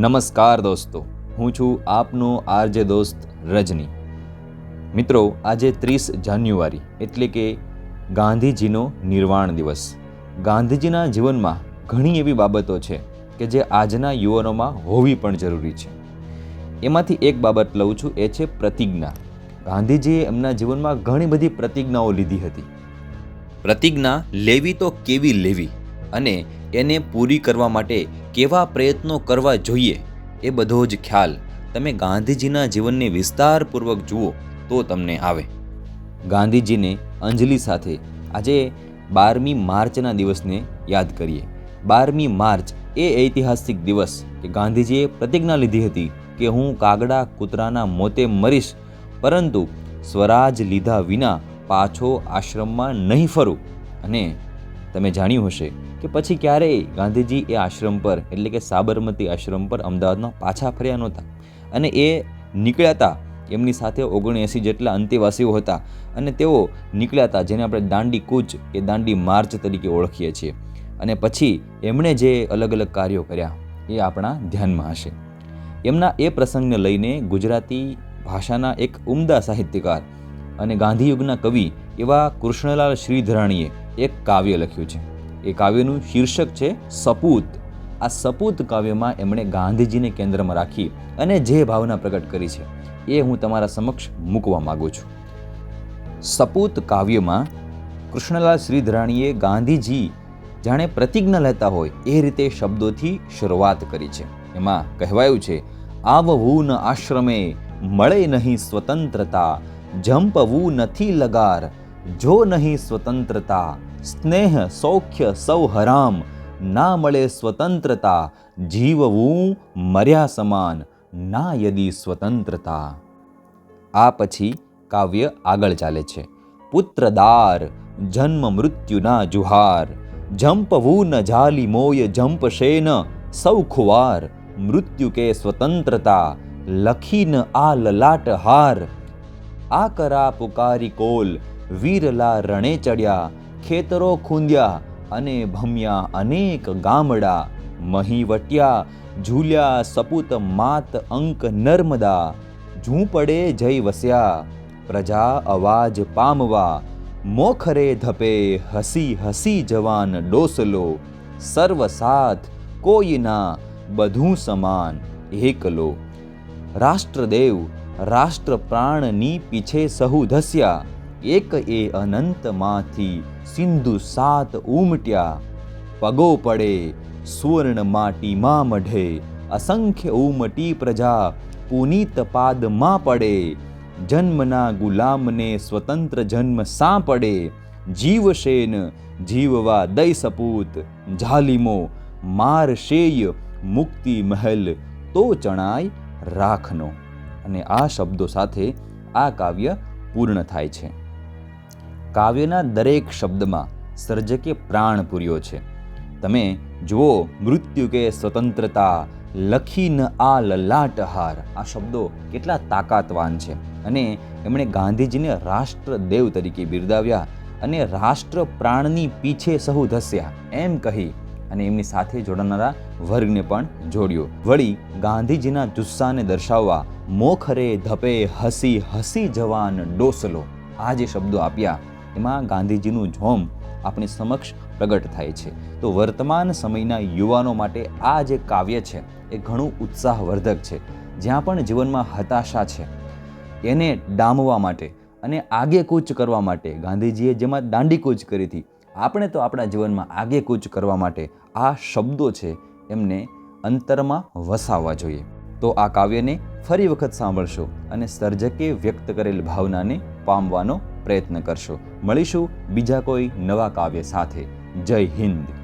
નમસ્કાર દોસ્તો, હું છું આપનો આરજે દોસ્ત રજની. મિત્રો, આજે ત્રીસ જાન્યુઆરી, એટલે કે ગાંધીજીનો નિર્વાણ દિવસ. ગાંધીજીના જીવનમાં ઘણી એવી બાબતો છે કે જે આજના યુવાનોમાં હોવી પણ જરૂરી છે. એમાંથી એક બાબત લઉં છું, એ છે પ્રતિજ્ઞા. ગાંધીજીએ એમના જીવનમાં ઘણી બધી પ્રતિજ્ઞાઓ લીધી હતી. પ્રતિજ્ઞા લેવી તો કેવી લેવી અને એને પૂરી કરવા માટે કેવા પ્રયત્નો કરવા જોઈએ એ બધો જ ખ્યાલ તમે ગાંધીજીના જીવનને વિસ્તારપૂર્વક જુઓ તો તમને આવે. ગાંધીજીને અંજલિ સાથે આજે બારમી માર્ચના દિવસને યાદ કરીએ. બારમી માર્ચ એ ઐતિહાસિક દિવસ કે ગાંધીજીએ પ્રતિજ્ઞા લીધી હતી કે હું કાગડા કૂતરાના મોતે મરીશ, પરંતુ સ્વરાજ લીધા વિના પાછો આશ્રમમાં નહીં ફરું અને તમે જાણ્યું હશે કે પછી ક્યારેય ગાંધીજી એ આશ્રમ પર, એટલે કે સાબરમતી આશ્રમ પર અમદાવાદમાં પાછા ફર્યા નહોતા. અને એ નીકળ્યા હતા એમની સાથે ઓગણએંસી જેટલા અંતેવાસીઓ હતા અને તેઓ નીકળ્યા હતા જેને આપણે દાંડી કૂચ કે દાંડી માર્ચ તરીકે ઓળખીએ છીએ. અને પછી એમણે જે અલગ અલગ કાર્યો કર્યા એ આપણા ધ્યાનમાં હશે. એમના એ પ્રસંગને લઈને ગુજરાતી ભાષાના એક ઉમદા સાહિત્યકાર અને ગાંધીયુગના કવિ એવા કૃષ્ણલાલ શ્રીધરાણીએ એક કાવ્ય લખ્યું છે. એ કાવ્યનું શીર્ષક છે સપૂત. આ સપૂત કાવ્યમાં એમણે ગાંધીજીને કેન્દ્રમાં રાખી અને જે ભાવના પ્રગટ કરી છે, એ હું તમારા સમક્ષ મૂકવા માગું છું. સપૂત કાવ્યમાં કૃષ્ણલાલ શ્રીધરાણીએ ગાંધીજી જાણે પ્રતિજ્ઞા લેતા હોય એ રીતે શબ્દોથી શરૂઆત કરી છે. એમાં કહેવાયું છે, આવવું ન આશ્રમે, મળે નહીં સ્વતંત્રતા, જંપવું નથી લગાર જો નહીં સ્વતંત્રતા, સ્નેહ, સૌખ્ય, સૌ હરામ, ના મળે સ્વતંત્રતા, જીવવું મર્યા સમાન, ના યદી સ્વતંત્રતા. આ પછી કાવ્ય આગળ ચાલે છે. પુત્રદાર, જન્મ મૃત્યુના જુહાર, જંપવું ન જાલી મોય જંપશે ન સૌ ખુવાર, મૃત્યુ કે સ્વતંત્રતા લખીન આ લલાટ હાર. આ કરા પુકારી કોલ વીરલા રણે ચડ્યા, ખેતરો ખૂંદ્યા અને ભમ્યા અનેક ગામડા. મહી વટ્યા, ઝૂલ્યા સપૂત માત અંક નર્મદા. ઝૂંપડે જઈ વસ્યા, પ્રજા અવાજ પામવા. મોખરે ધપે હસી હસી જવાન ડોસલો. સર્વ સાથ કોઈના, બધું સમાન એકલો. રાષ્ટ્રદેવ રાષ્ટ્ર પ્રાણની પીછે સહુ ધસ્યા. એક એ અનંતમાંથી સિંધુ સાત ઉમટ્યા પગો પડે, સુવર્ણ માટીમાં મઢે. અસંખ્ય ઉમટી પ્રજા પુનીત પાદમાં પડે. જન્મના ગુલામને સ્વતંત્ર જન્મ સા પડે. જીવશેન જીવવા દઈ સપૂત ઝાલિમો માર શેય મુક્તિ મહેલ તો ચણાય રાખનો. અને આ શબ્દો સાથે આ કાવ્ય પૂર્ણ થાય છે. કાવ્યના દરેક શબ્દમાં સર્જકે પ્રાણ પૂર્યો છે. તમે જુઓ, મૃત્યુ કે સ્વતંત્રતા લખીન આ લલાટહાર. આ શબ્દો કેટલા તાકાતવાન છે. અને એમણે ગાંધીજીને રાષ્ટ્રદેવ તરીકે બિરદાવ્યા અને રાષ્ટ્ર પ્રાણની પીછે સહુ ધસ્યા. એમ કહી અને એમની સાથે જોડાનારા વર્ગને પણ જોડ્યો. વળી ગાંધીજીના જુસ્સાને દર્શાવવા મોખરે ધપે હસી હસી જવાન ડોસલો. આ જે શબ્દો આપ્યા એમાં ગાંધીજીનું જોમ આપણી સમક્ષ પ્રગટ થાય છે. તો વર્તમાન સમયના યુવાનો માટે આ જે કાવ્ય છે, એ ઘણું ઉત્સાહવર્ધક છે. જ્યાં પણ જીવનમાં હતાશા છે, એને ડામવા માટે અને આગે કૂચ કરવા માટે ગાંધીજીએ જેમાં દાંડી કૂચ કરી હતી, આપણે તો આપણા જીવનમાં આગે કૂચ કરવા માટે આ શબ્દો છે, એમને અંતરમાં વસાવવા જોઈએ. તો આ કાવ્યને ફરી વખત સાંભળશો અને સર્જકે વ્યક્ત કરેલ ભાવનાને પામવાનો પ્રયત્ન કરશો. મળીશું બીજા કોઈ નવા કાવ્ય સાથે. જય હિન્દ.